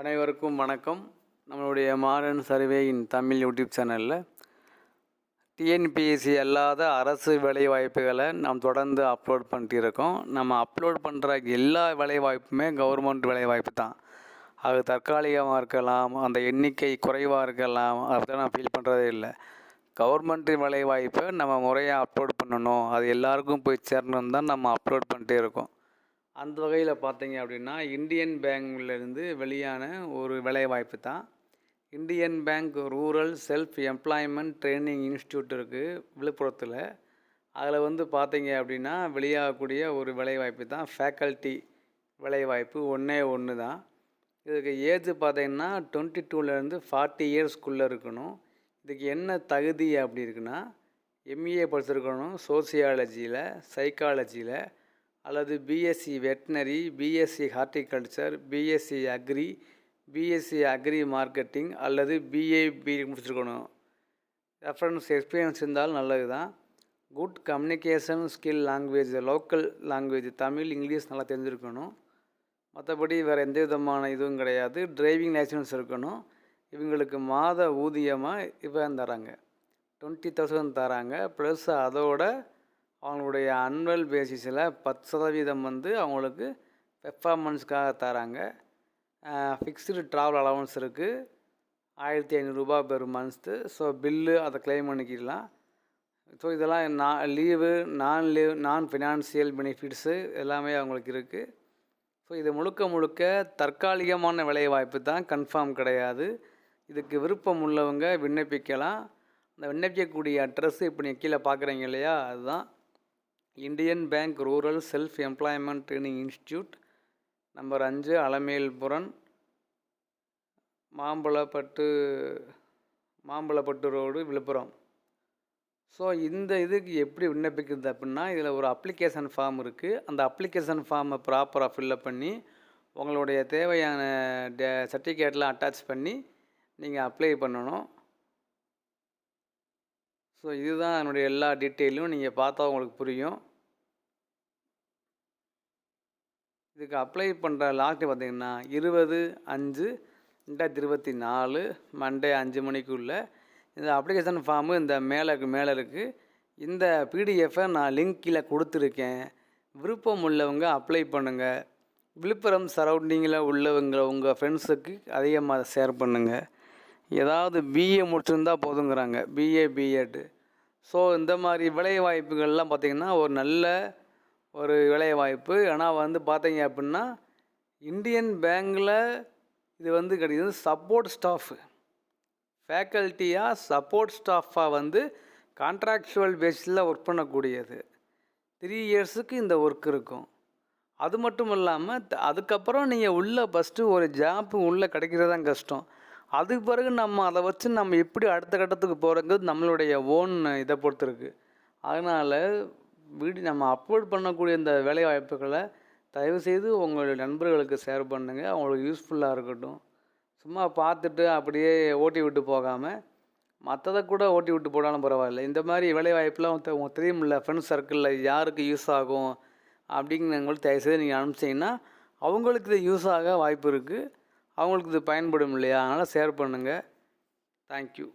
அனைவருக்கும் வணக்கம். நம்மளுடைய மாடர்ன் சர்வேயின் தமிழ் யூடியூப் சேனலில் டிஎன்பிஎஸ்சி அல்லாத அரசு வேலைவாய்ப்புகளை நாம் தொடர்ந்து அப்லோட் பண்ணிட்டு இருக்கோம் நம்ம அப்லோட் பண்ணுற எல்லா வேலைவாய்ப்புமே கவர்மெண்ட் வேலைவாய்ப்பு தான். அது தற்காலிகமாக இருக்கலாம் அந்த எண்ணிக்கை குறைவாக இருக்கலாம் அப்படி நான் ஃபீல் பண்ணுறதே இல்லை. கவர்மெண்ட் வேலைவாய்ப்பை நம்ம முறையாக அப்லோட் பண்ணணும். அது எல்லாருக்கும் போய் சேரணும் தான் நம்ம அப்லோட் பண்ணிட்டே இருக்கோம். அந்த வகையில் பார்த்தீங்க அப்படின்னா இந்தியன் பேங்க்லேருந்து வெளியான ஒரு வேலைவாய்ப்பு தான். Indian bank rural self employment training institute இருக்குது விழுப்புரத்தில். அதில் வந்து பார்த்தீங்க அப்படின்னா வெளியாகக்கூடிய ஒரு வேலைவாய்ப்பு தான். ஃபேக்கல்ட்டி வேலைவாய்ப்பு ஒன்றே ஒன்று தான். இதுக்கு ஏஜ் பார்த்திங்கன்னா டுவெண்ட்டி டூலேருந்து ஃபார்ட்டி இயர்ஸ்க்குள்ளே இருக்கணும். இதுக்கு என்ன தகுதி அப்படி இருக்குன்னா எம்ஏ படிச்சிருக்கணும் சோசியாலஜியில் சைக்காலஜியில். அல்லது BSc veterinary BSc horticulture BSc agri BSc agri marketing அல்லது பிஏ பி முடிச்சிருக்கணும். ரெஃபரன்ஸ் எக்ஸ்பீரியன்ஸ் இருந்தாலும் நல்லது தான் good communication skill language local language Tamil English நல்லா தெரிஞ்சிருக்கணும். மற்றபடி வேறு எந்த விதமான இதுவும் கிடையாது. டிரைவிங் லைசன்ஸ் இருக்கணும். இவங்களுக்கு மாத ஊதியமாக இப்போ தராங்க. டுவெண்ட்டி தௌசண்ட் தராங்க. ப்ளஸ் அதோட அவங்களுடைய அன்வல் பேசிஸில் பத்து சதவீதம் வந்து அவங்களுக்கு பெர்ஃபார்மன்ஸ்க்காக தராங்க. ஃபிக்ஸ்டு ட்ராவல் அலவன்ஸ் இருக்குது ஆயிரத்தி ஐநூறுரூபா பெர் மந்த்து ஸோ பில்லு அதை கிளைம் பண்ணிக்கலாம் ஸோ இதெல்லாம் நான் லீவு நான் லீவ் நான் ஃபினான்சியல் பெனிஃபிட்ஸு எல்லாமே அவங்களுக்கு இருக்குது ஸோ இது முழுக்க முழுக்க தற்காலிகமான வேலைவாய்ப்பு தான். கன்ஃபார்ம் கிடையாது. இதுக்கு விருப்பம் உள்ளவங்க விண்ணப்பிக்கலாம். அந்த விண்ணப்பிக்கக்கூடிய அட்ரஸ் இப்போ நீங்கள் கீழே பார்க்குறீங்க இல்லையா? அதுதான். Indian bank rural self employment training institute number அஞ்சு அலமேல்புரம் மாம்பழப்பட்டு மாம்பழப்பட்டு ரோடு விழுப்புரம். ஸோ இந்த இதுக்கு எப்படி விண்ணப்பிக்கிறது அப்படின்னா இதில் ஒரு அப்ளிகேஷன் ஃபார்ம் இருக்குது அந்த அப்ளிகேஷன் ஃபார்மை ப்ராப்பராக ஃபில்லப் பண்ணி உங்களுடைய தேவையான டே சர்டிஃபிகேட்லாம் அட்டாச் பண்ணி நீங்கள் அப்ளை பண்ணணும். ஸோ இதுதான் என்னுடைய எல்லா டீட்டெயிலும் நீங்கள் பார்த்தா உங்களுக்கு புரியும். இதுக்கு அப்ளை பண்ணுற லாஸ்ட் பார்த்திங்கன்னா இருபது அஞ்சு ரெண்டாயிரத்தி இருபத்தி நாலு மண்டே அஞ்சு மணிக்குள்ளே இந்த அப்ளிகேஷன் ஃபார்மு இந்த மேலே மேலே இருக்குது இந்த பிடிஎஃப்பை நான் லிங்க் கீழே கொடுத்துருக்கேன். விருப்பம் உள்ளவங்க அப்ளை பண்ணுங்கள் விழுப்புரம் சரௌண்டிங்கில் உள்ளவங்க உங்கள் ஃப்ரெண்ட்ஸுக்கு அதிகமாக ஷேர் பண்ணுங்கள் ஏதாவது பிஏ முடிச்சிருந்தா போதுங்கிறாங்க. பிஏ பிஎட் ஸோ இந்த மாதிரி வேலைவாய்ப்புகள்லாம் பார்த்திங்கன்னா ஒரு நல்ல ஒரு வேலைவாய்ப்பு. ஆனால் வந்து பார்த்தீங்க அப்படின்னா இந்தியன் பேங்கில் இது வந்து கிடையாது சப்போர்ட் ஸ்டாஃபு ஃபேக்கல்ட்டியாக சப்போர்ட் ஸ்டாஃபாக வந்து கான்ட்ராக்சுவல் பேஸில் ஒர்க் பண்ணக்கூடியது. த்ரீ இயர்ஸுக்கு இந்த ஒர்க் இருக்கும். அது மட்டும் இல்லாமல் அதுக்கப்புறம் நீங்கள் உள்ளே ஃபஸ்ட்டு ஒரு ஜாப்பு உள்ளே கிடைக்கிறது தான் கஷ்டம். அதுக்கு பிறகு நம்ம அதை வச்சு நம்ம எப்படி அடுத்த கட்டத்துக்கு போகிறோங்கிறது நம்மளுடைய ஓன் இதை பொறுத்திருக்கு அதனால் வீடு நம்ம அப்லோட் பண்ணக்கூடிய இந்த வேலை வாய்ப்புகளை தயவுசெய்து உங்களுடைய நண்பர்களுக்கு ஷேர் பண்ணுங்கள் அவங்களுக்கு யூஸ்ஃபுல்லாக இருக்கட்டும். சும்மா பார்த்துட்டு அப்படியே ஓட்டி விட்டு போகாமல் மற்றதை கூட ஓட்டி விட்டு போனாலும் பரவாயில்ல. இந்த மாதிரி வேலை வாய்ப்புலாம் உங்களுக்கு தெரியுமில்ல ஃப்ரெண்ட்ஸ் சர்க்கிளில் யாருக்கு யூஸ் ஆகும் அப்படிங்கிறவங்களுக்கு தயவுசெய்து நீங்கள் அனுப்பிச்சிங்கன்னா அவங்களுக்கு இது யூஸ் ஆக வாய்ப்பு இருக்குது அவங்களுக்கு இது பயன்படும் இல்லையா? அதனால் ஷேர் பண்ணுங்கள் தேங்க்யூ